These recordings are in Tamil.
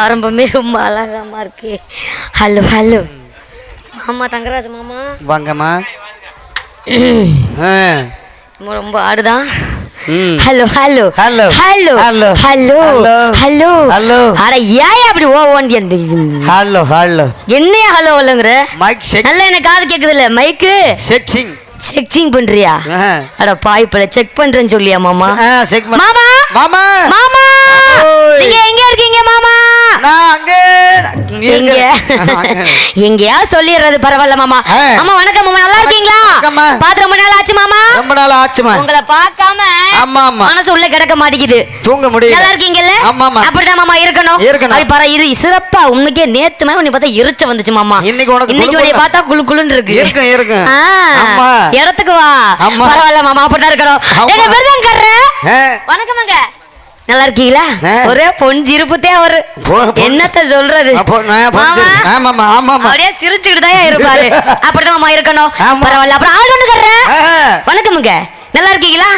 ஆரம்பமே ரொம்ப அழகாமா இருக்கு. ஹலோ ஹலோ மாமா தங்கராஜ் மாமா. வாங்கம்மா. ரொம்ப- ம். Hello hello. Hello Hello. Hello Hello. Hello Hello. அட ஏன் அப்படி ஓ ஓண்டி ஹலோ ஹலோ என்னையா ஹலோ இல்லைங்கிற மைக் நல்லா எனக்கு காது கேக்குது இல்ல மைக்கு செக்சிங் செக்கிங் பண்றியா அட பாய்ப்பட செக் பண்றேன்னு சொல்லியா மாமா? செக் மாமா? மாமா! மாமா. நீங்க எங்க இருக்கீங்க மாமா? நான் அங்கே எங்க எங்கயா சொல்லிடுறது பரவாயில்ல மாமா. மாமா வணக்கம் மாமா நல்லா இருக்கீங்களா. பாத்து ரொம்ப நாள் ஆச்சு மாமா ரொம்ப நாள் ஆச்சுமா உங்களை பார்க்காம ஆமா ஆமா மனசு உள்ள கிடக்க மாட்டேங்குது தூங்க முடியல நல்லா இருக்கீங்கல்ல ஆமாமா. அப்படிதான் மாமா இருக்கணும் இருக்கணும். அப்படி பாரு இரு சிறப்பா உனக்கே நேத்து மாதிரி உன்னை பார்த்தா எரிச்ச வந்துச்சு மாமா இன்னைக்கு உனக்கு இன்னைக்கு உன்னை. பார்த்தா குளு குளுன்னு இருக்கு. ஆ, ஆமா. இடத்துக்கு வா ஆமா. பரவாயில்ல மாமா அப்படிதான் இருக்கணும் ஆமா. எங்க விருதங்கர்ற ஆ. வணக்கம்ங்க நல்லா இருக்கீங்களா. ஒரே பொஞ்சிருப்புத்தே அவரு. போ- பொ- என்னத்த சொல்றது? அப்படியே சிரிச்சுக்கிட்டு தான் இருப்பாரு. அப்படிதான் இருக்கணும். பரவாயில்ல. அப்புறம் ஆள் ஒண்ணுக்கர்ற ஆ. வணக்கமுங்க. நல்லா இருக்கீங்களா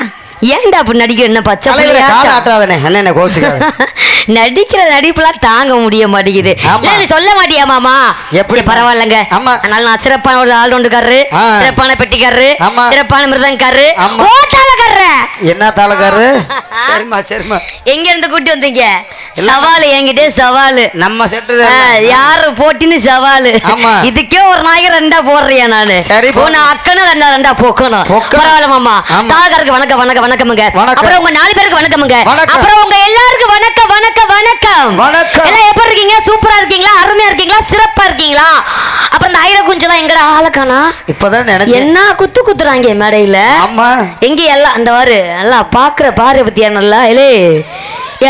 ஏன்டா அப்படி நடிக்கிற என்ன பச்சை என்ன நடிக்கிற நடிப்புலாம் தாங்க முடிய மாட்டேங்குது. இல்ல, சொல்ல மாட்டியா மாமா எப்படி? பரவாயில்லங்க. அதனால நான் சிறப்பான ஒரு ஆள் ஒன்றுக்காரரு ஆ. சிறப்பான பெட்டிக்காரரு. சிறப்பான மிருதங்காரரு. ஓட்டாளக்காரரு என்ன தாளக்காரு சரிம்மா சரிம்மா எங்க இருந்து கூட்டி வந்தீங்க சவாலு என்கிட்ட சவாலு நம்ம செட்டு யாரு போட்டின்னு சவாலு. இதுக்கே ஒரு நாய்க்கு ரெண்டா போடுறியா நானு சரி. போன அக்கனும் ரெண்டா ரெண்டா போக்கணும். பரவாயில்ல மாமா ஆமா. தாகருக்கு வணக்கம் வணக்கம் வணக்கமுங்க. வணக்கம். அப்புறம் உங்க நாலு பேருக்கு வணக்கமுங்க. வணக்கம். அப்புறம் உங்க எல்லாருக்கும் வணக்கம் வணக்கம் வணக்கம். வணக்கம். எல்லாம் எப்படி இருக்கீங்க? சூப்பரா இருக்கீங்களா? அருமையா இருக்கீங்களா? சிறப்பா இருக்கீங்களா? அப்புறம் இந்த ஐர குஞ்செல்லாம் எங்கடா ஆளக்கானா? இப்பதான் நினைச்சேன். என்ன குத்து குத்துறாங்க மேடையில? ஆமா. எங்க எல்லாம் அந்த வாரு நல்லா பாக்குற பாரு பத்தியா நல்லா? இலே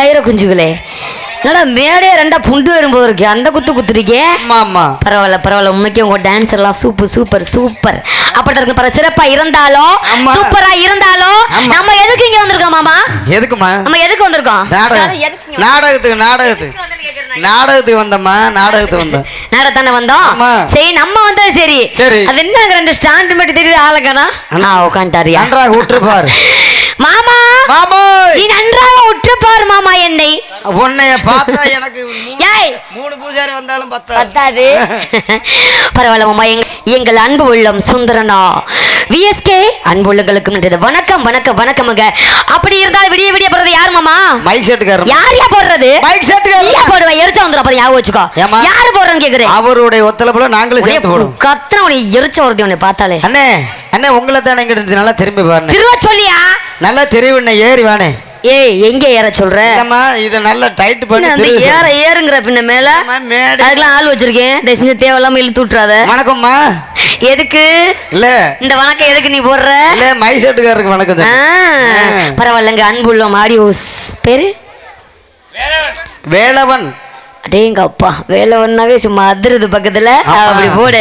ஐர குஞ்சுகளே. என்னடா மேடையே ரெண்டா புண்டு வரும்போது இருக்கு. அந்த குத்து குத்துருக்கே ஆமா ஆமா. பரவாயில்ல பரவாயில்ல. உண்மைக்கு உங்க டான்ஸ் எல்லாம் சூப்பர் சூப்பர் சூப்பர் அப்படி இருக்கு பாரு சிறப்பா இருந்தாலும். சூப்பரா இருந்தாலும். நம்ம எதுக்கு இங்க வந்திருக்கோம் மாமா? எதுக்குமா நம்ம எதுக்கு வந்திருக்கோம்? நாடகத்துக்கு நாடகத்துக்கு. நாடகத்துக்கு வந்தம்மா நாடகத்துக்கு வந்தோம் நேரம் தானே வந்தோம். சரி நம்ம வந்தது சரி. சரி. அது என்ன ரெண்டு ஸ்டாண்ட் மட்டும் தெரியுது ஆளுக்கானா அண்ணா. ஆ உட்காந்துட்டாரியா நன்றாக விட்டுருப்பாரு மாமா! மாமோய்! நீ நன்றாக உற்று பார் மாமா என்னை. உன்னைய பார்த்தா எனக்கு ஏய்! மூணு பூஜாரி வந்தாலும் பத்தா பத்தாது. பரவாயில்ல மாமா எங்க எங்கள் அன்பு உள்ளம் சுந்தரனா விஎஸ்கே அன்பு உள்ளங்களுக்கு நன்றி வணக்கம் வணக்கம் வணக்கமுங்க. அப்படி இருந்தால் விடிய விடிய போறது யார் மாமா? மைக் செட்டுக்காரர் யார் யா போடுறது? மைக் செட்டுக்காரர் நீயா போடுவ எரிச்சா வந்துடும் அப்புறம் ஞாபகம் வச்சுக்கோ? யாரு போடுறேன்னு கேக்குறேன் அவருடைய ஒத்துழைப்புல நாங்களும் சேர்த்து போடுவோம் கத்தன உனக்கு எரிச்ச வருது உன்னை பார்த்தாலே. அண்ணே அண்ணே உங்களை தானே இங்கிட்டு நல்லா திரும்பி பாருங்க திருவ சொல்லியா? நல்லா தெரிவுண்ணே ஏறி வானே ஏய் எங்க ஏற சொல்ற? இல்லம்மா இதை நல்லா டைட் பண்ணி அந்த திருவி ஏற ஏறுங்கிற பின்ன மேல? அம்மா, மேடை. அதுக்கெல்லாம் ஆள் வச்சிருக்கேன். தயவு செஞ்சு தேவையில்லாம இழுத்து விட்டுறாத. வணக்கம்மா. எதுக்கு? இல்ல. இந்த வணக்கம் எதுக்கு நீ போடுற? இல்ல மை செட்டுக்காரருக்கு வணக்கம். பரவாயில்லங்க அன்புள்ளம் ஆடியோஸ். பேரு? வேலவன். அடேங்க அப்பா வேலவன்னாவே சும்மா அதிருது பக்கத்துல. அப்படி போடு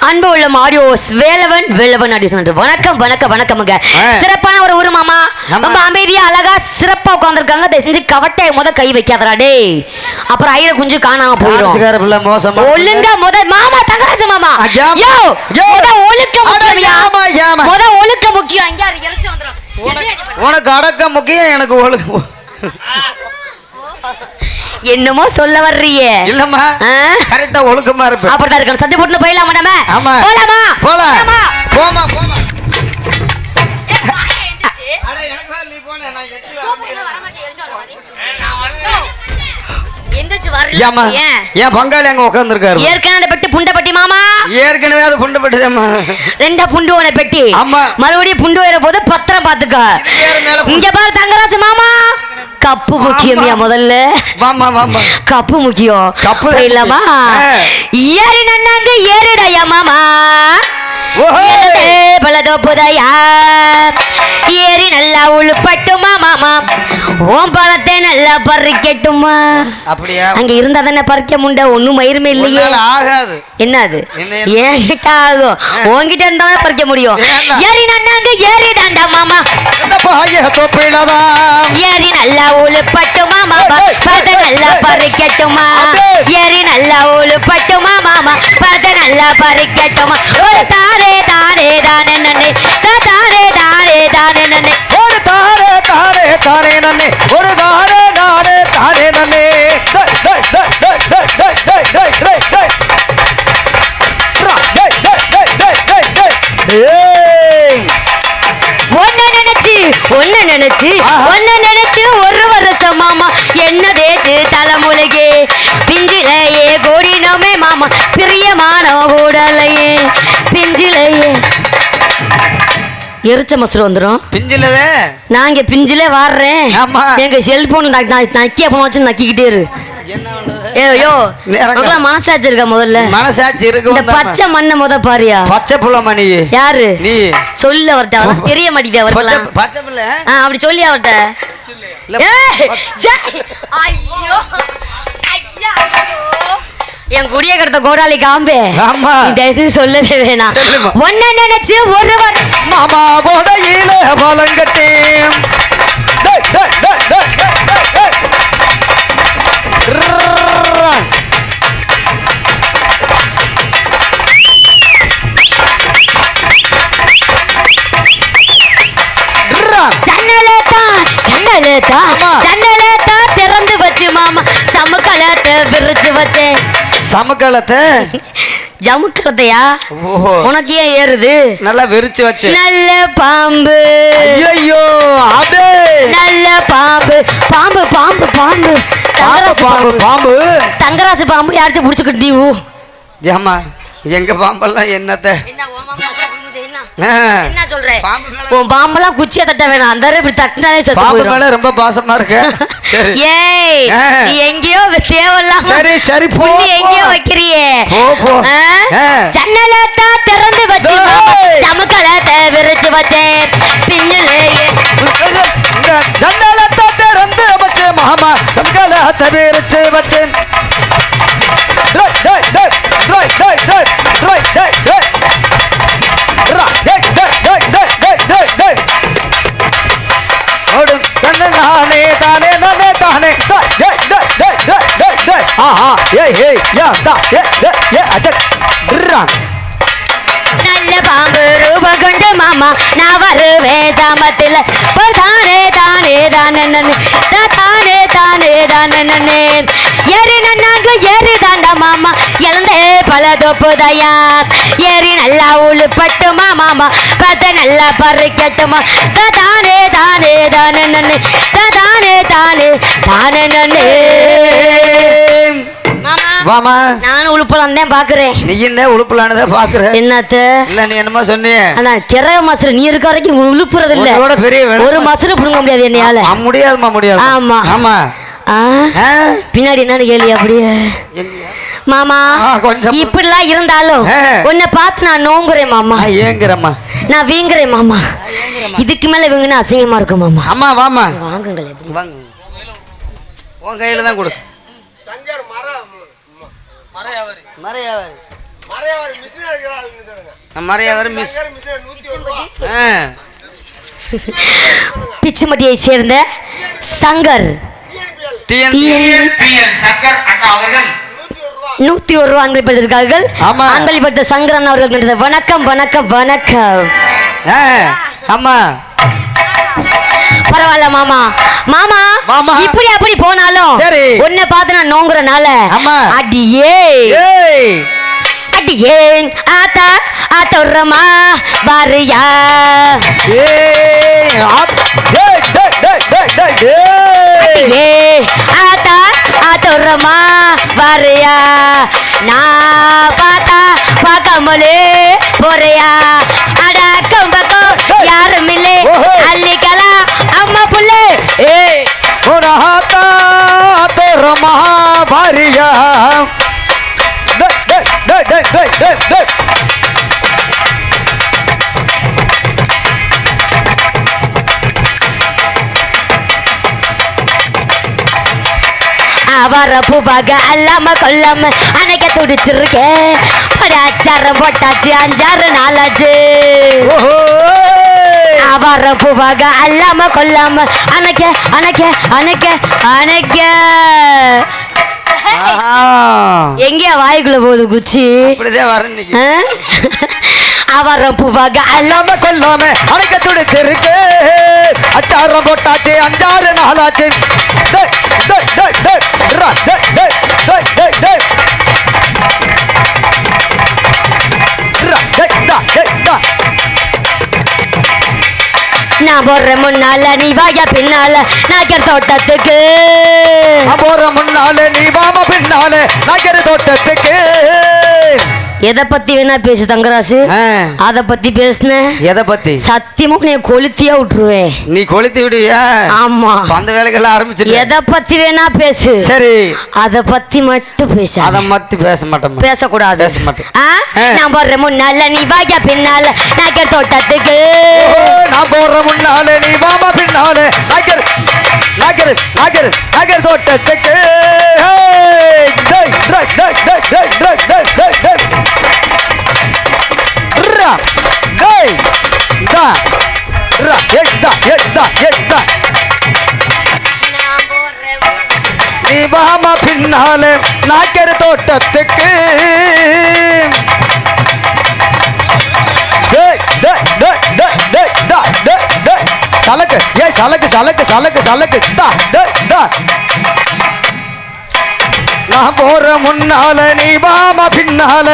அன்பு உள்ளம் ஆடியோஸ் வேலவன் வேலவன் ஆடியோஸ் வணக்கம் வணக்கம் வணக்கமுங்க. சிறப்பான ஒரு ஊரு மாமா. ரொம்ப அமைதியா அழகா சிறப்பா உட்காந்துருக்காங்க தயவு செஞ்சு கவட்டை முத கை வைக்காதடா டேய் அப்புறம் ஐயர குஞ்சு காணாம போயிடும் ஒழுங்கா முத மாமா தங்கராஜ மாமா. யோ. முத ஒழுக்க முக்கியம். முத ஒழுக்க முக்கியம் வந்துரும் உனக்கு- அடக்கம் முக்கியம் எனக்கு ஒழுங்கு என்னமோ சொல்ல வர்றியே இல்லம்மா? கரெக்டா ஒழுக்கமா இருப்பேன் அப்படிதான் இருக்கணும். சத்தி போட்டு போயிடலாமா நம்ம? ஆமா. போலாமா? போலாம்? போமா போமா. ஏன்? பங்காளி அங்க உட்காந்துருக்காரு ஏற்கனவே அந்த பெட்டி புண்டை பெட்டி மாமா? ஏற்கனவே அது புண்டு பட்டுதேம்மா ரெண்டா புண்டு உன பெட்டி. ஆமா. மறுபடியும் புண்டு வர போது பத்திரம் பாத்துக்க. இங்க பாரு தங்கராசு மாமா. கப்பு முக்கியமியா முதல்ல. வாமா வாமா கப்பு முக்கியம். கப்பு தான் போயிடலாமா முக்கியம். ஏறி நன்னாங்க ஏறிடயா மாமா. ஓஹோ. பலதோப்புதையா ஏறி நல்லா உழுப்பட்டுமா மாமா? ஓம் பழத்தை நல்லா பறிக்கட்டுமா? அப்படியா? அங்க இருந்தா தானே பறிக்க முண்ட ஒண்ணும் மயிருமே இல்லையே. ஆகாது. என்ன அது? என்கிட்ட ஆகும். உன்கிட்ட இருந்தா பறிக்க முடியும். ஏறி நன்னாங்க ஏறி தாண்டா மாமா. ஏறி நல்லா உழுப்பட்டுமா மாமா? பத நல்லா பறிக்கட்டுமா? ஏறி நல்லா உழுப்பட்டுமா மாமா? பத நல்லா பறிக்கட்டுமா? தாரே தாரே தானே ನನ್ನೆ ದಾರೆ ದಾರೆ ದಾರೆ ನನ್ನೆ ಓಡು ತಾರೆ ತಾರೆ ತಾರೆ ನನ್ನೆ ಓಡು ದಾರೆ ದಾರೆ ತಾರೆ ನನ್ನೆ ஒன்ன நினைச்சு ஒன்ன ஒரு வருஷம் மாமா என்ன தேச்சு தலைமுழுகே பிஞ்சிலையே கோடினோமே மாமா பிரியமான கூடலையே பிஞ்சிலையே எரிச்ச மசுறு வந்துடும் பிஞ்சிலவே நான் இங்க பிஞ்சிலே வாடுறேன் ஆமா. எங்க செல்போன் நக்கிய போன வச்சு நக்கிக்கிட்டே இரு. என்ன பண்றது? ஏ யோ நேரங்க. உனக்கெல்லாம் மனசாட்சி இருக்கா முதல்ல? மனசாட்சி இருக்கு இந்த. பச்சை மண்ணை முத பாரியா. பச்சை யாரு? நீ. சொல்ல அவர்தான் தெரிய மாட்டேங்குது அவர்லாம் பச்சை பிள்ளை? அப்படி சொல்லி ஏய், ஐயோ. என் குடிய கடத்த கோடாலி காம்பு. ஆமா. தயவு சொல்லவே வேணாம். ஒன்ன நினைச்சு? ஒருவர் மாமா கோடையில பலங்கட்டி ஜன்னலத்தா ஜன்னலத்தா ஜன்னல் மாமா சமக்கலத்தை விரிச்சு வச்சேன் சமக்காலத்தை? ஜமுக்கலத்தையா ஓஹோ. உனக்கு ஏன் ஏறுது? நல்லா விரிச்சு வச்சு. நல்ல பாம்பு. ஐயோ அபே. நல்ல பாம்பு. பாம்பு பாம்பு பாம்பு. பாம்பு தங்கராசு பாம்பு தங்கராசு பாம்பு யாராச்சும் புடிச்சுக்கிட்டு நீ ஊ? ஏமா எங்க பாம்பெல்லாம் என்னத்த? என்ன சொல்ற? உன் பாம்பெல்லாம் குச்சியை தட்ட வேணாம். அந்த இப்படி தட்டினாலே செத்து பாம்பு மேல ரொம்ப பாசமா இருக்கு. ஏய். நீ எங்கேயோ தேவையில்லாம சரி சரி போ. எங்கேயோ வைக்கிறியே. போ, போ. ஜன்னலத்தா திறந்து வச்சு. சமக்கலத்தை விரிச்சு வச்சேன். பின்னலேயே. இந்த ஜன்னலத்தை திறந்து வச்சு மாமா சமகாலத்தை விரிச்சு வச்சு டேய், டேய், டேய், டேய், டேய், டேய், டேய், டேய், டேய். தானே தானே தானே தானே. ஆஹா. ஏ ஏ யா தா ஏ ஏ அஜா நல்ல பாம்பு ரூபகுண்ட மாமா நான் வருவேன் சாமத்தில். தானே தானே தானே. தானே தானே தானே எரி நன்னாக எரிதான் மாமா இழந்தே பல தொப்புதையா ஏறி நல்லா உழுப்பட்டுமா மாமா பார்த்து நல்லா பறிக்கட்டுமா. தானே தானே தானே நன்னு தானே தானே தானே நன்னு. மாமா வாமா. நானும் உழுப்பலாம் தான் பாக்குறேன் நீ இந்த உழுப்பலானதை பாக்குற என்னத்த? இல்ல நீ என்னமோ சொன்னியே. அதான் கிரக மசுறு நீ இருக்க வரைக்கும் உழுப்புறது இல்ல பெரிய. ஒரு மசுறு புடுங்க முடியாது என்னையால. ஆ, முடியாதும்மா முடியாது ஆமா. ஆமா? பின்னாடி என்னன்னு கேள்வி அப்படியே? மாமா ஆ, கொஞ்சம். இப்படிலாம் இருந்தாலும். உன்னை பார்த்து நான் நோங்குறேன் மாமா. ஏங்குறம்மா. நான் வீங்குறேன் மாமா. இதுக்கு மேல இவங்கன்னா அசிங்கமா இருக்கும் மாமா. அம்மா வாமா வாங்குங்களேன் எப்படி வாங்க. உன் கையில தான் கொடு. சங்கர் மரம் மறையாவரி. மறையாவாரி. மிஷின் இருக்கிறாங்க சங்கர் மிஷின். பிச்சுமட்டியை சேர்ந்த சங்கர். டிஎன்பிஎல் சங்கர் அண்ணா அவர்கள். நூத்தி ஒரு ரூபா அன்பளிப்படுத்திருக்கார்கள் அன்பளிப்படுத்த சங்கரன் அவர்கள் வணக்கம் வணக்கம் வணக்கம். ஆமா பரவாயில்ல மாமா. மாமா மாமா. இப்படி அப்படி போனாலும் சரி. உன்னை பார்த்து நான் நோங்குறனால அம்மா. அடியே. அடியே ஆத்தா ஆத்தோரமா வாரியா. ஏ ஆத்தா ஆத்தோரமா வாரியா? நான் பார்த்தா பார்க்காமலே போறியா? அடக்கம் பக்கம் யாரும் இல்லை. அள்ளிக்கலாம் அம்மா புள்ளே. ஏய்! உனஹாத்தா அவர பூவாக அல்லாம கொல்லாம அணைக்க துடிச்சிருக்கேன் ஒரு அச்சாரம் போட்டாச்சு அஞ்சாறு நாளாச்சு ஓஹோ! அவர பூவாக அல்லாம கொல்லாம அணைக்க அணைக்க அணைக்க அணைக்க. எங்கேயா வாய்க்குள்ள போகுது குச்சி? இப்படிதான் வரேன் இன்னைக்கு. ஆ? அவர பூவாக அல்லாம கொல்லாம அணைக்க துடிச்சிருக்கு. அச்சாரம் போட்டாச்சு அஞ்சாறு நாளாச்சு. நான் போற முன்னால நீ வாய பின்னால நாய்க்கர் தோட்டத்துக்கு. நான் போற முன்னால நீ வாம பின்னால நாய்க்கர் தோட்டத்துக்கு. எதை பத்தி வேணா பேசு தங்கராசு? அத பத்தி பேசுன? எதை பத்தி சத்தியமா நீ கொளுத்தியா விட்டுருவேன் நீ கொளுத்தி விடுவியா? ஆமா. அந்த வேலைக்கெல்லாம் ஆரம்பிச்சிட்டு. எதை பத்தி வேணா பேசு. சரி. அத பத்தி மட்டும் பேச அத மத்தி பேச மாட்டோம் பேசக்கூடாது. பேச மாட்டேன். நான் போடுற முன்னால நீ வாயா பின்னால. நாக்கர் தோட்டத்துக்கு. நான் போற முன்னாலே நீ வாம பின்னாலே. நகர் நகர் நகர் நகர் தோட்டத்துக்கு! டேய், டேய், டேய், Hey, hey, hey, hey, hey. Ra, hey, da, ra, hey, da, hey, da, hey, da. விவாமா பின்னாலே நாக்கர் தோட்டத்துக்கு சலக்கு ஏ சலக்கு சலக்கு சலக்கு சலக்கு தா ட நான் போற முன்னால நீ வாமா பின்னால.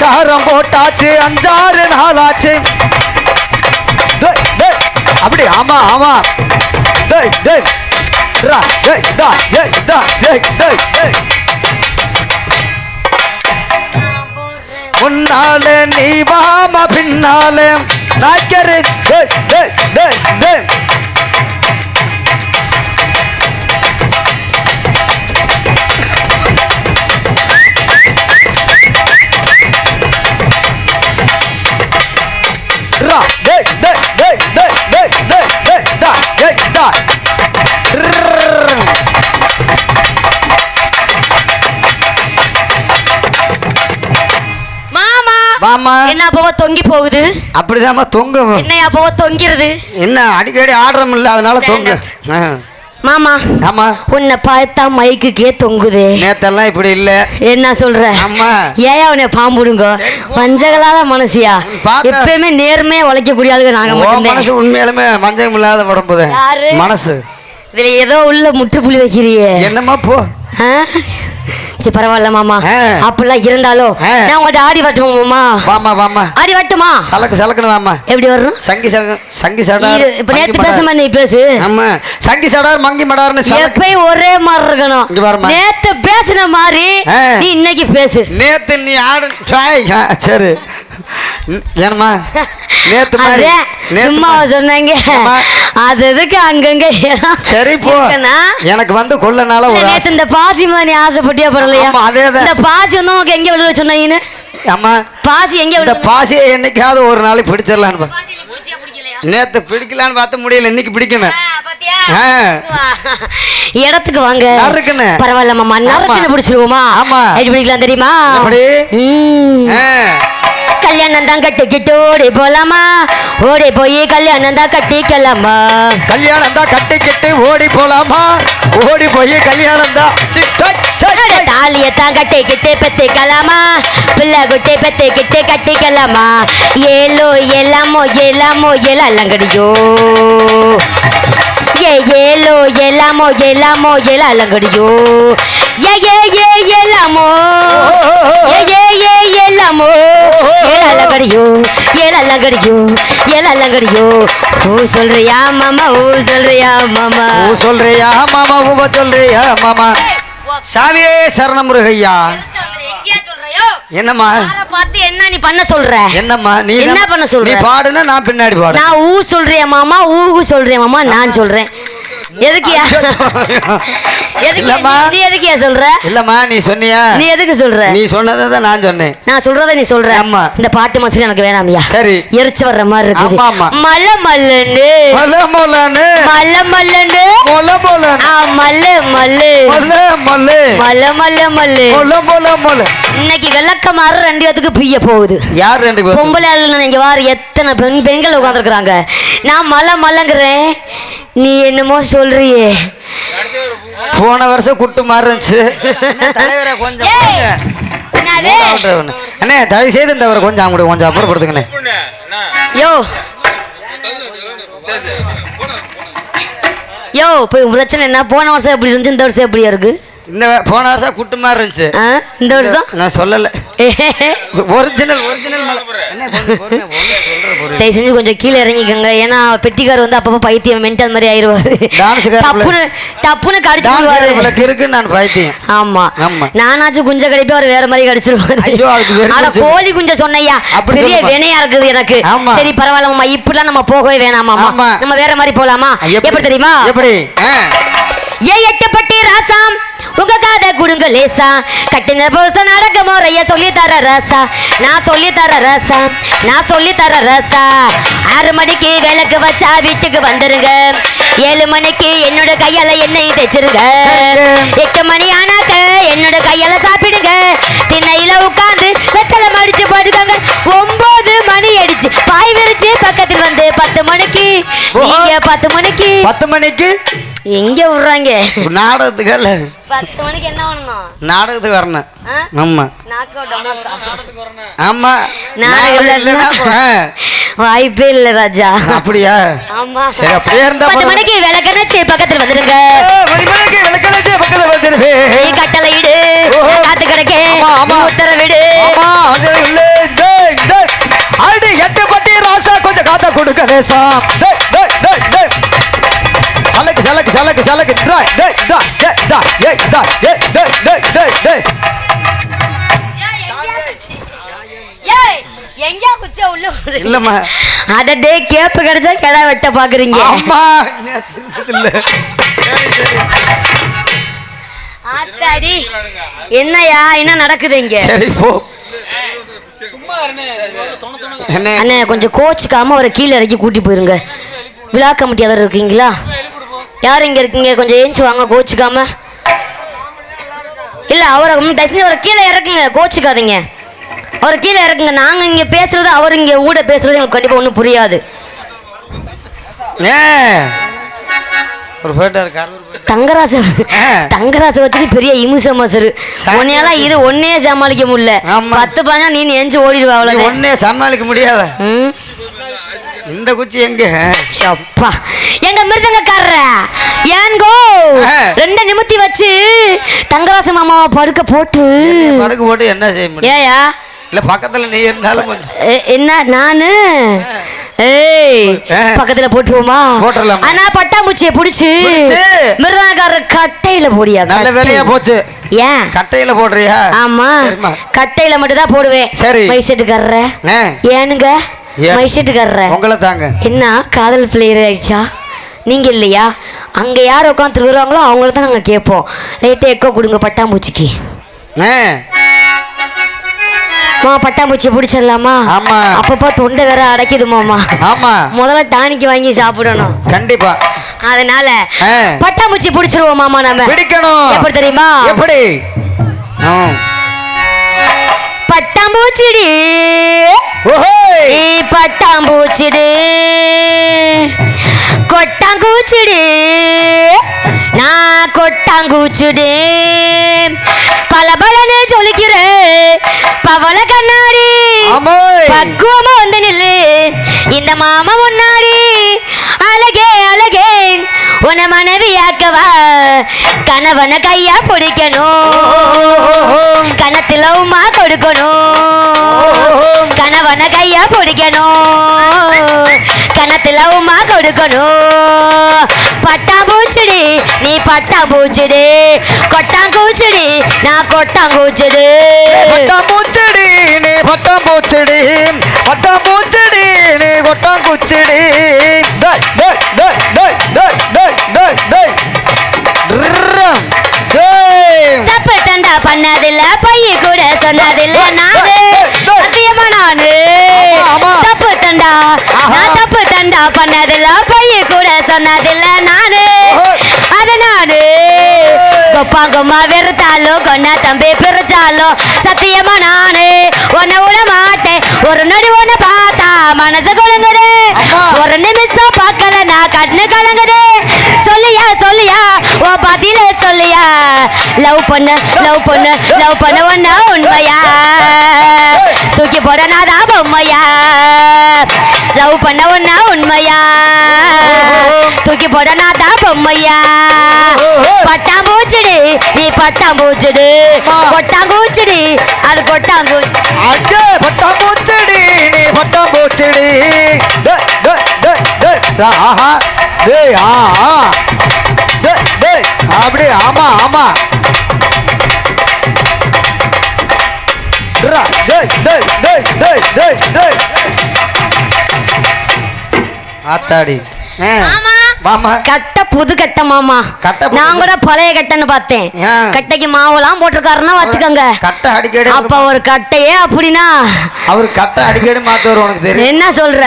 சாரம் போட்டாச்சு அஞ்சாறு நாளாச்சு. அப்படி ஆமா ஆமா. டேய் டேய் ரா டேய் டா டேய் டா டேய் டேய் டேய் முன்னாலே நீ வாம பின்னாலே நாய்க்கரு வாமா என்ன போவ தொங்கி போகுது? அப்படிதாம்மா தொங்க என்னையா போவ தொங்கிறது? என்ன அடிக்கடி ஆடுறோம் இல்ல அதனால தொங்க. மாமா ஆமா. உன்னை பார்த்தா மைக்குக்கே தொங்குதே. நேத்தெல்லாம் இப்படி இல்ல. என்ன சொல்ற? ஆமா. ஏன் அவனை பாம்புடுங்க. பஞ்சகலாத மனசியா? எப்பயுமே நேர்மையா உழைக்கக்கூடிய ஆளுங்க நாங்க மனசு உண்மையிலுமே மஞ்சள் இல்லாத உடம்பு? மனசு. இதுல ஏதோ உள்ள முற்றுப்புள்ளி வைக்கிறியே. என்னம்மா போ? சரி பரவாயில்ல மாமா. அப்படிலாம் இருந்தாலும். நான் உங்கள்ட்ட ஆடி வரட்டுமா மாமா. வாமா வாமா ஆடி வரட்டுமா சலக்கு சலக்குன்னு வாமா எப்படி வரணும் சங்கி சலக்கு சங்கி சடார் இப்ப நேத்து. பேசாம நீ பேசு. ஆமா. சங்கி சடார் மங்கி மடார்னு எப்பயும் ஒரே மாதிரி இருக்கணும். இங்க பாரும்மா. நேத்து பேசின மாதிரி. நீ இன்னைக்கு பேசு. நேத்து நீ ஆடு சரி. ஏனம்மா நேத்து மாதிரி சும்மா. சொன்னாங்க. அது எதுக்கு அங்கங்க சரி போ? எனக்கு வந்து கொள்ளனால நேத்து. இந்த பாசி மாதிரி நீ ஆசைப்பட்டியா அதேதான். இந்த பாசி வந்து உனக்கு எங்க விழுவ சொன்னீங்கன்னு அம்மா பாசி எங்க இந்த விழுவ பாசியை என்னைக்காவது ஒரு நாளைக்கு பிடிச்சிடலான்னு பாசி நேத்து பிடிக்கலான்னு பார்த்து முடியல இன்னைக்கு பிடிக்கணும். இடத்துக்கு வாங்க நறுக்குன்னு. பரவாயில்ல மாமா நறுக்குன்னு. பிடிச்சிருவோமா ஆமா. எப்படி பிடிக்கலாம் தெரியுமா. ஆ. கல்யாணம் தான் கட்டிக்கிட்டு ஓடி போலாமா? ஓடி போய் கல்யாணம் தான் கட்டிக்கலாமா? கல்யாணம் தான் கட்டிக்கிட்டு ஓடி போலாமா? ஓடி போய் கல்யாணம் தான் டக். தாலியத்தான் கட்டிக்கிட்டு பெத்துக்கலாமா? பிள்ளை குட்டி பெத்துக்கிட்டு கட்டிக்கலாமா? ஏலோ எல்லாமோ எல்லாமோ எல்லங்கடியோ ஏ ஏலோ எல்லாமோ எல்லாமோ எல்லங்கடியோ ஏ ஏ ஏ எல்லாமோ ஏ ஏ ஏ எல்லாமோ ஏலங்கடியோ ஏலங்கடியோ ஏலங்கடியோ ஓ சொல்றியா மாமா ஓ சொல்றியா மாமா ஊ சொல்றியா மாமா ஊப சொல்றியா மாமா சாமியே சரண முருகையா. என்னம்மா? பார்த்து என்ன நீ பண்ண சொல்ற? என்னம்மா நீ என்ன பண்ண சொல்ற? நீ பாடுனா நான் பின்னாடி பாடு நான் ஊ சொல்றேன் மாமா ஊகு சொல்றேன் மாமா நான் சொல்றேன். எதுக்கியா? எதுக்கு இல்லம்மா. நீ எதுக்கியா சொல்ற? இல்லம்மா நீ சொன்னியா? நீ எதுக்கு சொல்ற? நீ சொன்னதை தான் நான் சொன்னேன். நான் சொல்றத நீ சொல்ற. ஆமா. இந்த பாட்டு மசில் எனக்கு வேணாமியா. சரி. எரிச்சு வர்ற மாதிரி இருக்குது. ஆமா. மல்ல மல்லண்டு மொல மொலன்னு மல்ல மல்லண்டு மொல மொலன்னு. ஆ மல்லு. மல்லு. மொல மொல மல்ல. மல்ல மல்லு மொல மொல மொல. இன்னைக்கு வெள்ளக்க மாறு ரெண்டு பேத்துக்கு பிய்ய போகுது. யார் ரெண்டு பேரும் பொம்பளை ஆளுங்க நீங்க வாரு. எத்தனை பெண் பெண்கள் உட்காந்துருக்குறாங்க நான் மலை மலைங்கிறேன் நீ என்னமோ சொல்றியே. போன வருஷம் குட்டு மாதிரி இருந்துச்சு. கொஞ்சம். அண்ணே தயவு செய்து இந்த அவரை கொஞ்சம் அவங்க கொஞ்சம் அப்புறப்படுத்துங்கண்ணே. யோ. யோ இப்போ பிரச்சனை என்ன? போன வருஷம் எப்படி இருந்துச்சு? இந்த வருஷம் எப்படியா இருக்கு? இந்த போன வருஷம் குட்டு மாதிரி இருந்துச்சு. ஆ, இந்த வருஷம்? நான் சொல்லல. Original original. தயவு செஞ்சு கொஞ்சம் கீழே இறங்கிக்கோங்க. ஏன்னா பெட்டிக்கார் வந்து அப்பப்போ பைத்தியம் மென்டல் மாதிரி ஆயிருவாரு டான்ஸுக்கார டப்புன்னு டப்புன்னு கடிச்சு விடுவாரு. டான்ஸ் இருக்கு நான் பைத்தியம். ஆமா. ஆமா. நானாச்சும் குஞ்ச கடிப்பே அவர் வேற மாதிரி கடிச்சிருவாரு. ஆனா குஞ்சு. கோழி குஞ்ச சொன்னையா? பெரிய. வினையா இருக்குது எனக்கு. சரி பரவாயில்ல மாமா இப்படிலாம் நம்ம போகவே வேணாமாமா ஆமா. நம்ம வேற மாதிரி போலாமா? எப்படி? தெரியுமா? எப்படி. ஏ எட்டுப்பட்டி ராசாம். உங்க காதை குடுங்க லேசா. கட்டின புருஷ நடக்க முறைய சொல்லி தர ரசா. நான் சொல்லி தர ரசா. நான் சொல்லி தர ரசா. ஆறு மணிக்கு விளக்கு வச்சா வீட்டுக்கு வந்துருங்க. ஏழு மணிக்கு என்னோட கையால எண்ணெய் தேய்ச்சிருங்க. எட்டு மணி ஆனாக்க என்னோட கையால சாப்பிடுங்க. திண்ணையில உட்கார்ந்து வெத்தலை மடிச்சு படுக்காங்க. ஒன்பது மணி அடிச்சு பாய் விரிச்சு பக்கத்தில் வந்து பத்து மணிக்கு. பத்து மணிக்கு. பத்து மணிக்கு? எங்க விடுறாங்க? நாடகத்துக்கு அல்ல பத்து மணிக்கு என்ன பண்ணணும்? நாடகத்துக்கு வரணும்? ஆமா. ஆமா. வாய்ப்பே இல்ல ராஜா. அப்படியா? ஆமா. சரி அப்படியே இருந்தா பத்து. மணிக்கு விளக்கணச்சு பக்கத்துல வந்துருங்க. மணிக்கு விளக்கணைச்சு பக்கத்துல வந்துருவே. நீ கட்டளை இடு. காத்து கிடக்கேன் ஆமா, உத்தரவிடு ஆமா அது இல்லை டேய் டேய். அடி எட்டு பட்டி ராசா கொஞ்சம் காத்த கொடுக்க லேசா டேய். சலக்கு சலக்கு ட்ராய் டே டா டே டா ஏ டா ஏ டே டே டே டே எங்கயா குச்ச வெட்ட பாக்குறீங்க. அம்மா இல்ல என்ன நடக்குது இங்க? சரி கொஞ்சம் கோச்சுக்காம அவரை கீழே இறக்கி கூட்டி போயிருங்க. விழா கமிட்டியாளர் இருக்கீங்களா? யார் இங்க இருக்கீங்க? கொஞ்சம் ஏஞ்சி வாங்க கோச்சுக்காம. இல்ல அவரை செஞ்சு அவரை கீழே இறக்குங்க கோச்சுக்காதீங்க. அவரை கீழே இறக்குங்க. நாங்க இங்க பேசுறது அவர் இங்க ஊட பேசுறது எங்களுக்கு கண்டிப்பா ஒன்றும் புரியாது. ஏ! ஒரு போயிட்டு இருக்காரு தங்கராசு ஆ. தங்கராசு வச்சுட்டு பெரிய இமுச மசரு. உன்னையெல்லாம் இது ஒன்னே சமாளிக்க முடியல. பத்து பாஞ்சா நீ எஞ்சி ஓடிடுவா ஒன்னே சமாளிக்க முடியாத? இந்த குச்சி எங்க? சப்பா எங்க மிருதங்கக்காரர? ஏன்கோ ஆ. ரெண்ட நிமித்தி வச்சு தங்கராசு மாமாவை படுக்க போட்டு. படகு போட்டு என்ன செய்ய ஏயா. இல்ல பக்கத்துல நீ இருந்தாலும் என்ன நானு? ஏய். பக்கத்துல போட்டுருவோமா? போட்டுறலாமா? ஆனா பட்டாம்பூச்சியை புடிச்சு. மிருதங்கக்காரர் கட்டையில போடியா? நல்ல. வேலையா போச்சு. ஏன்? கட்டையில போடுறியா? ஆமா. கட்டையில மட்டும் தான் போடுவேன். சரி. மைசெட்டுக்காரர ஆ, ஏனுங்க? ஏன்? மைசெட்டுக்காரர உங்களை தாங்க. என்ன காதல் பிளேயர் ஆயிடுச்சா? நீங்க இல்லையா? அங்க யார் உட்காந்து வருவாங்களோ அவங்கள தான் நாங்க கேட்போம். லைட்டா எக்கோ கொடுங்க பட்டாம்பூச்சிக்கு. மா பட்டாம்பூச்சி பிடிச்சிடலாமா? ஆமா. அப்பப்போ தொண்டை வேற அடைக்குது மாமா. ஆமா. முதல்ல டானிக்கு வாங்கி சாப்பிடணும். கண்டிப்பா. அதனால. பட்டாம்பூச்சி பிடிச்சிருவோம் மாமா நம்ம பிடிக்கணும். எப்படி தெரியுமா? எப்படி? ஆ. பட்டாம்பூச்சிடி. நீ பட்டாம்பூச்சிடு. கொட்டாங்கூச்சிடு. நான் கொட்டாங்கூச்சிடு. பல பலன்னு சொல்லிக்கிறேன் பவள கண்ணாடி. பக்குவமா வந்து நில்லு. இந்த மாமா முன்னாடி. அழகே அழகே உன மனைவியாக்கவா? கணவன கையா பிடிக்கணும். கணத்துல உமா கொடுக்கணும். கணவன கையா பிடிக்கணும். கணத்துல உமா கொடுக்கணும். பட்டாம்பூச்சிடி కూచుడి నీ పట్ట పూచుడి కొట్టం కూచుడి నా కొట్టం కూచుడి పట్టం పూచుడి నీ పట్టం పూచుడి పట్టం పూచుడి నీ కొట్టం కూచుడి தப்பு தண்டா பண்ணதில்ல பைய கூட சொன்னதில்ல நானு சத்தியமா நானு தப்பு தண்டா நான் தப்பு தண்டா பண்ணதில்ல பைய கூட சொன்னதில்ல நானு. அத நானு. கொப்பா கொம்மா வெறுத்தாலும் கொன்னா தம்பி பிரிச்சாலும் சத்தியமா நானு. உன்னை விட மாட்டேன். ஒரு நடி உன்னை பார்த்தா மனசு குழங்குது. ஒரு நிமிஷம் பார்க்கல நான் கண்ணு கலங்குது. சொல்லியா சொல்லியா? ஓ பதில சொல்லியா? லவ் பண்ண லவ் பண்ண லவ் பண்ண ஒன்னா உண்மையா? தூக்கி போட நாதான் பொம்மையா? லவ் பண்ண ஒன்னா தூக்கி போட நான் தான் பொம்மையா? பட்டாம் பூச்சிடு நீ பட்டாம் பூச்சிடு கொட்டாம் பூச்சிடு அது கொட்டாம் பூச்சி அடே பட்டாம் பூச்சிடு நீ பட்டாம் பூச்சிடு டே டே டே டே ஆஹா. டேய் ஆ டே ஆமா ஆமா. ஆத்தாடி. ஆமா மாமா. கட்ட புது கட்ட மாமா. நான் கூட பழைய கட்டைன்னு பார்த்தேன்? கட்டைக்கு மாவுலாம் போட்டிருக்காருன்னா வச்சுக்கோங்க கட்டை அடிக்கடி அப்ப ஒரு கட்டையே அப்படின்னா. அவர் கட்டை அடிக்கடி மாத்துவார் உனக்கு தெரியும். என்ன சொல்ற?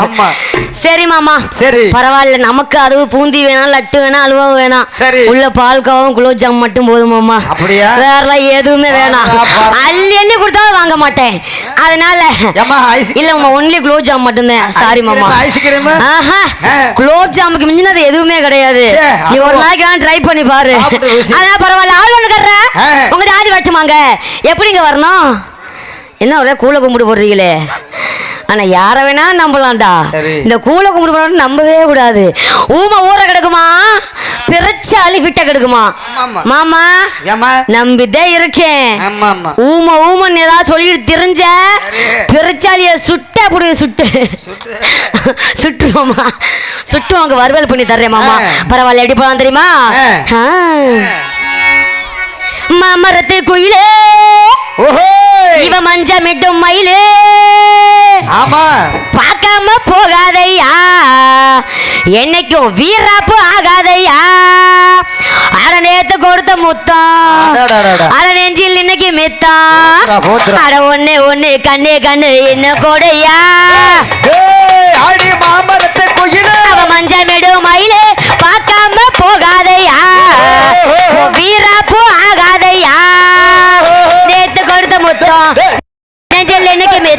ஆமா. சரி மாமா. சரி. பரவாயில்ல. நமக்கு அது பூந்தி வேணாம் லட்டு வேணாம் அல்வா வேணாம். சரி. உள்ள பால்காவும் குலோப் ஜாம் மட்டும் போதும் மாமா. அப்படியா? வேறலாம் எதுவுமே வேணாம். அள்ளி அள்ளி கொடுத்தாலும் வாங்க மாட்டேன். அதனால இல்ல மாமா ஒன்லி குலோப் ஜாம் மட்டும்தான். சாரி மாமா. ஐஸ்கிரீம் ஆஹா. குலோப் ஜாமுக்கு மிஞ்சினது எதுவுமே கிடையாது. நீ ஒரு அதுவா? நாளைக்கு வேணா ட்ரை பண்ணி பாரு. அதான் பரவாயில்ல. ஆள் ஒண்ணு கர்ற. உங்க ஜாதி வட்டுமாங்க எப்படிங்க வரணும்? என்ன ஒரே கூல கும்பிட்டு போடுறீங்களே? ஆனா யார வேணா நம்பலாம்டா. இந்த கூல கும்பிட்டு போட நம்பவே கூடாது. ஊமை ஊற கிடக்குமா? பிறச்சாலி விட்ட கிடக்குமா. மாமா நம்பிதான் இருக்கேன். ஊமை ஊமன்னு ஏதாவது சொல்லிட்டு தெரிஞ்ச. பிறச்சாலிய சுட்ட அப்படி சுட்டு. சுட்டுருவோமா சுட்டு அவங்க வறுவல் பண்ணி தர்றேன் மாமா. பரவாயில்ல எப்படி போலாம் தெரியுமா. மாமரத்து குயிலே. ஓஹோ இவ மஞ்ச மிட்டும் மயிலே. ஆமா பார்க்காம போகாதையா? என்னைக்கும் வீராப்பு ஆகாதையா? அட நேத்து கொடுத்த முத்தம். அட நெஞ்சில் இன்னைக்கு மித்தம். அட ஒண்ணு ஒண்ணு கண்ணு கண்ணு என்ன கொடையா? அவ மஞ்ச மிடும் மயிலே பார்க்காம போகாதையா? வீராப்பு ஆகாதையா நேத்து கொடுத்த முத்தம்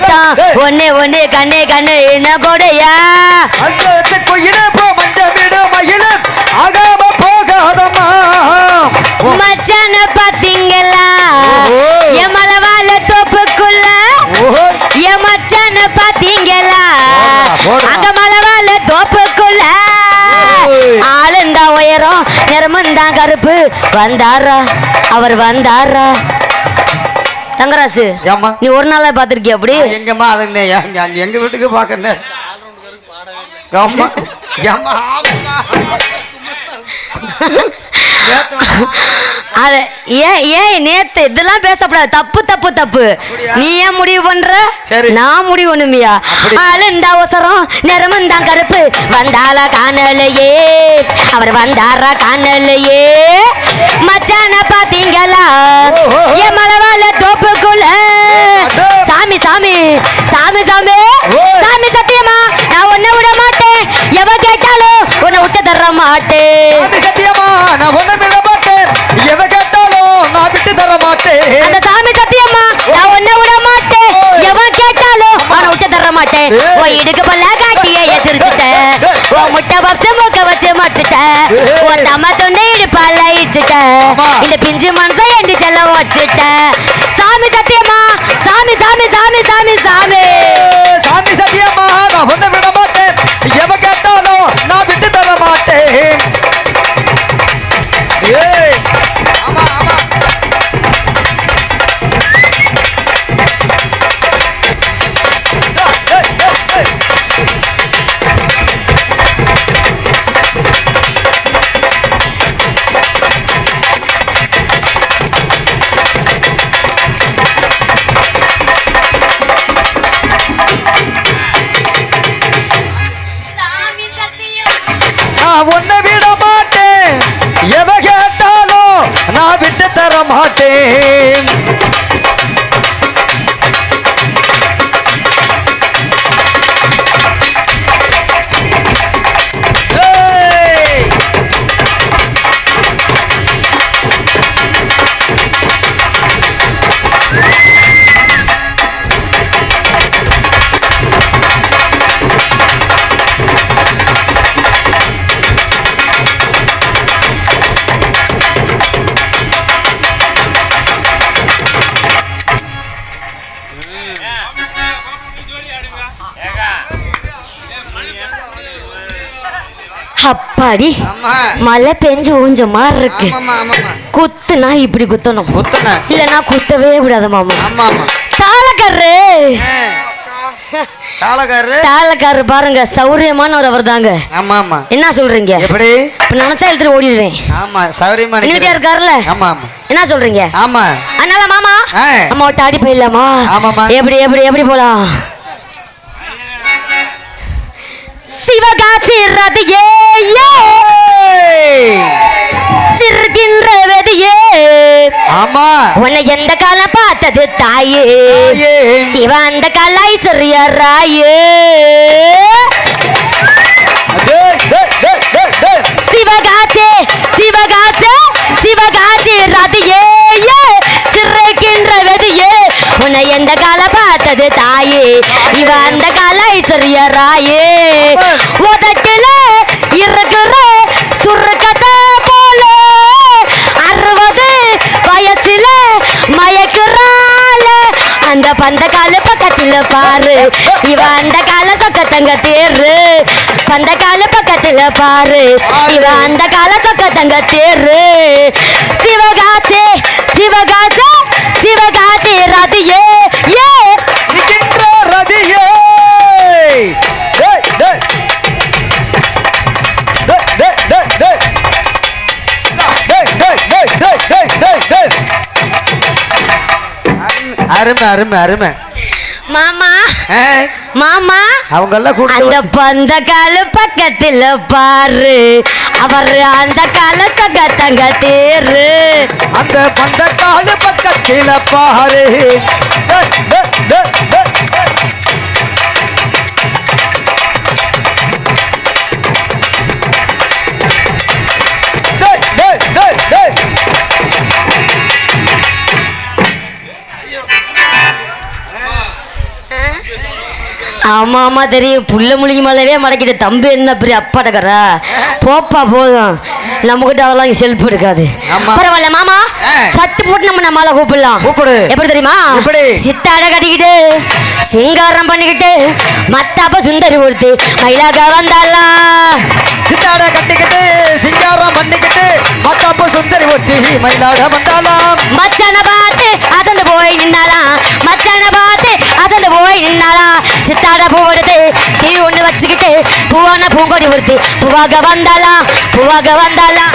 மித்தம் ஒண்ணு ஒண்ணு கண்ணு கண்ணு என்ன அந்த குயிலே போ மஞ்ச வீடு மயில ஆகாம போகாதம்மா மச்சான பாத்தீங்களா. என் மலவாழ தோப்புக்குள்ள என் மச்சான பாத்தீங்களா. அங்க மலவாழ தோப்புக்குள்ள ஓய். ஆளுந்தா உயரம் நிறமந்தான் கருப்பு. வந்தாரா அவர் வந்தாரா தங்கராசு ஏம்மா? நீ ஒரு நாளா பாத்திருக்கிய அப்படி? எங்கம்மா அதுன்னு எங்க அங்க எங்க வீட்டுக்கு பாக்கறேன் அம்மா அத ஏன் ஏன் நேத்து இதெல்லாம் பேசக்கூடாது தப்பு தப்பு தப்பு? நீ ஏன் முடிவு பண்ற. நான் முடிவு பண்ணுமியா அப்படி. ஆளுந்தா அவசரம் நிறமந்தான் கருப்பு வந்தாளா காணலையே அவர் வந்தாரா காணலையே மச்சான பாத்தீங்களா. என் மலவாழ தோப்புக்குள்ள. சாமி சாமி சாமி சாமி. சாமி சத்தியமா நான் உன்னை விட மாட்டேன் எவ கேட்டாலும் உன்னை விட்டு தர மாட்டேன் சத்தியமா நான் விட எவ கேட்டாலும் நான் விட்டு தர மாட்டேன். அந்த சாமி சத்தியம்மா நான் உன்னை விட மாட்டேன். எவன் கேட்டாலும் அவனை விட்டு தர மாட்டேன். உன் இடுக்கு பல்ல காட்டிய எச்சிரிச்சுட்டேன். உன் முட்டை பப்ஸ் மூக்க வச்சு மறைச்சிட்டேன் ஏய். உன் தம்ம துண்டை இடுப்பால இடிச்சுட்டேன் அம்மா. இந்த பிஞ்சு மனசை எண்டி செல்ல வச்சுட்டேன். சாமி சத்தியம்மா சாமி சாமி சாமி சாமி சாமி. சாமி சத்தியமா நான் ஒண்ணு விட மாட்டேன். எவ கேட்டாலும் நான் விட்டு தர மாட்டேன். தர அப்பாடி மழை பெஞ்சு ஊஞ்ச மாதிரி இருக்கு. குத்துனா இப்படி குத்தணும். இல்லனா குத்தவே விடாத மாமா. தாளக்காரரு. தாளக்காரரு. பாருங்க சௌரியமானவர் அவர் தாங்க என்ன சொல்றீங்க? எப்படி? இப்ப நினைச்சா எடுத்துட்டு ஓடிடுவேன். ஆமா சௌரியமா நிக்கிறேன். இருக்காருல்ல? என்ன சொல்றீங்க? ஆமா. அதனால மாமா. அம்மா தாடி போயிடலாமா? ஆமாம்மா. எப்படி எப்படி எப்படி போலாம்? சிவகாசி ரதியே ஏய்! சிறுகின்ற வெதியே ஆமா உன்னை எந்த காலம் பார்த்தது தாயே. இவ அந்த கலாய் சிறிய ராயே டேய், டேய், டேய், டேய், டேய். சிவகாசி சிவகாசி சிவகாசி ரதியே வெதியே உன்னை எந்த கால பார்த்தது தாயே? இவ அந்த கால ஐஸ்வர்ய ராயே. உதட்டில இருக்கிற சுருக்கத்தை போல அறுபது வயசுல இந்த பந்தக்கால பக்கத்துல பாரு. இவ அந்த கால சொக்கத்தங்க தேரு. பந்தக்கால பக்கத்துல பாரு. இவ அந்த கால சொக்கத்தங்க தேரு. சிவகாசி சிவகாசி சிவகாசி ரதியே. ஏ. நிற்கின்ற ரதியே. டேய், அருமை அருமை அருமை மாமா மாமா அவங்க எல்லாம் அந்த கூட்டு பந்த கால பக்கத்துல பாரு. அவர் அந்த கால சொக்கத்தங்க தேரு. அந்த பந்த காலு பக்கத்தில பாரு. ஆமா ஆமா தெரியும். புள்ள முழுகி மலையிலே மடக்கிட்டு தம்பி என்ன பெரிய அப்பாடக்கறா போப்பா போதும். நம்மகிட்ட அதெல்லாம் செல்ஃப் இருக்காது. பரவாயில்ல மாமா. சட்டு போட்டு நம்ம நம்மளால கூப்பிடலாம். கூப்பிடு. எப்படி தெரியுமா? எப்படி? சித்தாட கட்டிக்கிட்டு சிங்காரம் பண்ணிக்கிட்டு மத்தாப்ப சுந்தரி ஒருத்தி மயிலாக வந்தாலாம் சித்தாட கட்டிக்கிட்டு சிங்காரம் பண்ணிக்கிட்டு மத்தாப்பு சுந்தரி ஒட்டி மயிலாட வந்தாலாம் மச்சான பார்த்து அசந்து போய் நின்னாலாம் மச்சான பார்த்து அசந்து போய் நின்னாலாம் சித்தாட பூ எடுத்து தீ ஒண்ணு வச்சுக்கிட்டு பூவான பூங்கொடி ஒருத்தி பூவாக வந்தாலாம் பூவாக வந்தாலாம் வந்தாலா